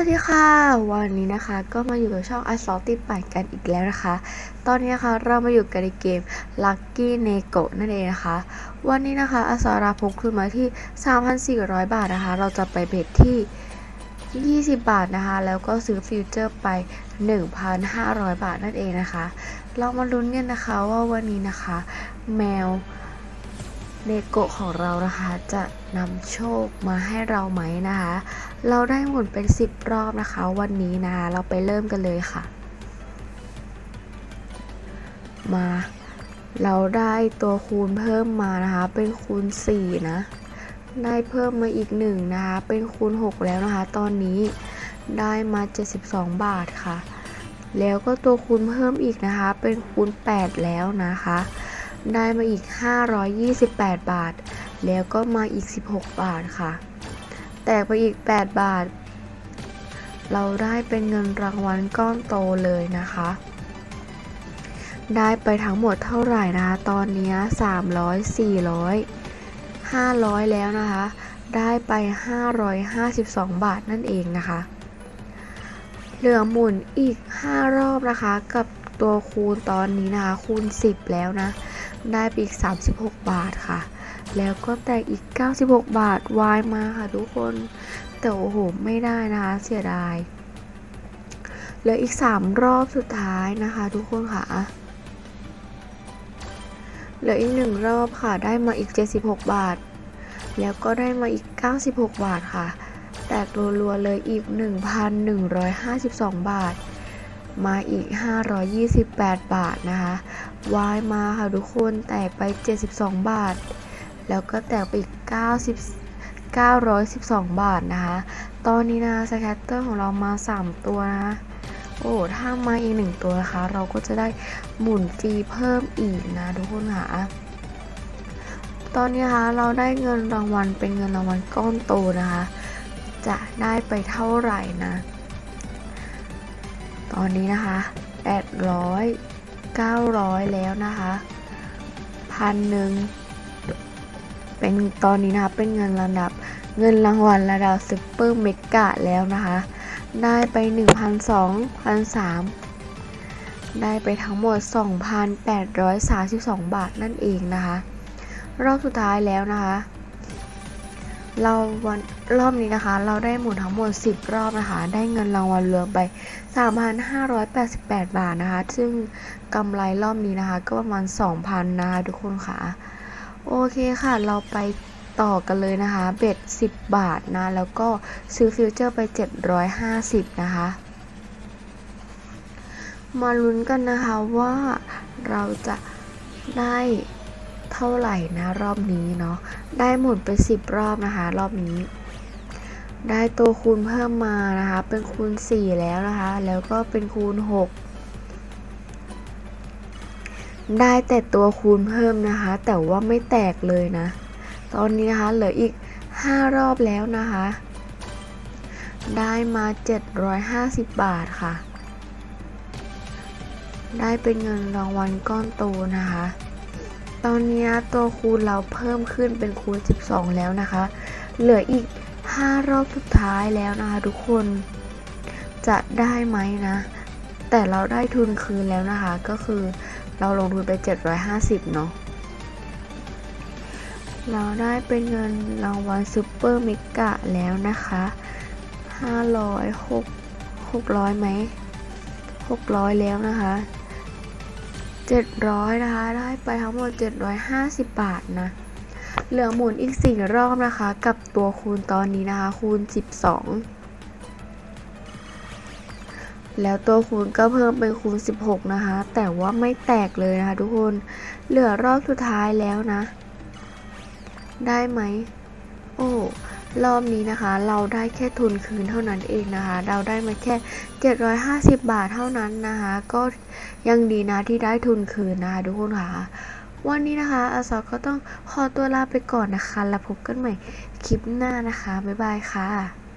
วัสดีค่ะ วันนี้นะคะก็มาอยู่กับช่อง a s s a u l t ปั่นกันอีกแล้วนะคะ ตอนนี้นะคะเรามาอยู่กันในเกม Lucky n e g o นั่นเองนะคะ วันนี้นะคะอาสาราพกขึ้นมาที่ 3,400 บาทนะคะ เราจะไปเบ็ดที่ 20 บาทนะคะ แล้วก็ซื้อฟิวเจอร์ไป 1,500 บาทนั่นเองนะคะ เรามาลุ้นกันนะคะว่าวันนี้นะคะ แมวเนโกะของเรานะคะจะนำโชคมาให้เราไหมนะคะ เราได้หมุนเป็น 10 รอบนะคะ วันนี้นะคะเราไปเริ่มกันเลยค่ะ มา เราได้ตัวคูณเพิ่มมานะคะ เป็นคูณ 4 นะ ได้เพิ่มมาอีกหนึ่งนะคะ เป็นคูณ 6 แล้วนะคะ ตอนนี้ได้มา 72 บาทค่ะ แล้วก็ตัวคูณเพิ่มอีกนะคะ เป็นคูณ 8 แล้วนะคะ ได้มาอีก 528 บาท แล้วก็มาอีก 16 บาทค่ะ แตกไปอีก 8 บาท เราได้เป็นเงินรางวัลก้อนโตเลยนะคะ ได้ไปทั้งหมดเท่าไหร่นะคะ ตอนนี้ 300 400 500 แล้วนะคะ ได้ไป 552 บาทนั่นเองนะคะ เหลือหมุนอีก 5 รอบนะคะ กับตัวคูณตอนนี้นะคะ คูณ 10 แล้วนะ ได้ไปอีก 36 บาทค่ะ แล้วก็แตกอีก 96 บาทวายมาค่ะทุกคน แต่โอ้โห ไม่ได้นะคะเสียดาย เหลืออีก 3 รอบสุดท้ายนะคะทุกคนค่ะ เหลืออีก 1 รอบค่ะ ได้มาอีก 76 บาท แล้วก็ได้มาอีก 96 บาทค่ะ แตกรัวๆเลยอีก 1,152 บาท มาอีก 528 บาทนะคะวายมาค่ะทุกคนแตกไป 72 บาท แล้วก็แตกไปอีก 90 912 บาทนะคะ ตอนนี้นะสแคตเตอร์ของเรามา 3 ตัวนะ โอ้ ถ้ามาอีกหนึ่งตัวนะคะ เราก็จะได้หมุนฟรีเพิ่มอีกนะทุกคนค่ะ ตอนนี้นะคะเราได้เงินรางวัลเป็นเงินรางวัลก้อนโตนะคะ จะได้ไปเท่าไหร่นะ ตอนนี้นะคะ800 900แล้วนะคะพันหนึ่งเป็นตอนนี้นะคะเป็นเงินระดับเงินรางวัลระดับซุปเปอร์เมกะแล้วนะคะ ได้ไป 1,200 3ได้ไปทั้งหมด 2,832 บาทนั่นเองนะคะ รอบสุดท้ายแล้วนะคะ เราวันรอบนี้นะคะ เราได้หมุนทั้งหมด 10 รอบนะคะ ได้เงินรางวัลรวมไป 3,588 บาทนะคะ ซึ่งกำไรรอบนี้นะคะ ก็ประมาณ 2,000 นะคะทุกคนค่ะ โอเคค่ะ เราไปต่อกันเลยนะคะ เบ็ด 10 บาทนะ แล้วก็ซื้อฟิวเจอร์ไป 750 นะคะ มาลุ้นกันนะคะว่าเราจะได้ เท่าไหร่นะรอบนี้เนาะได้หมุนไป 10 รอบนะคะ รอบนี้ ได้ตัวคูณเพิ่มมานะคะ เป็นคูณ 4 แล้วนะคะ แล้วก็เป็นคูณ 6 ได้แต่ตัวคูณเพิ่มนะคะ แต่ว่าไม่แตกเลยนะ ตอนนี้นะคะเหลืออีก 5 รอบแล้วนะคะ ได้มา 750 บาทค่ะได้เป็นเงินรางวัลก้อนโตนะคะ ตอนนี้ตัวคูณเราเพิ่มขึ้นเป็นคูณ 12 แล้วนะคะ เหลืออีก 5 รอบสุดท้ายแล้วนะคะทุกคน จะได้ไหมนะ แต่เราได้ทุนคืนแล้วนะคะ ก็คือเราลงทุนไป 750 เนาะ เราได้เป็นเงินรางวัลซูเปอร์เมกะแล้วนะคะ 500 6 600ไหม600 แล้วนะคะ 700นะคะ ได้ไปทั้งหมด 750 บาทนะ เหลือหมุนอีก 4 รอบนะคะ กับตัวคูณตอนนี้นะคะ คูณ 12 แล้วตัวคูณก็เพิ่มเป็นคูณ 16 นะคะ แต่ว่าไม่แตกเลยนะคะทุกคน เหลือรอบสุดท้ายแล้วนะ ได้ไหม รอบนี้นะคะ เราได้แค่ทุนคืนเท่านั้นเองนะคะ เราได้มาแค่ 750 บาทเท่านั้นนะคะ ก็ยังดีนะที่ได้ทุนคืนนะคะทุกคนค่ะวันนี้นะคะอาสอก็ต้องขอตัวลาไปก่อนนะคะ แล้วพบกันใหม่คลิปหน้านะคะ บ๊ายบายค่ะ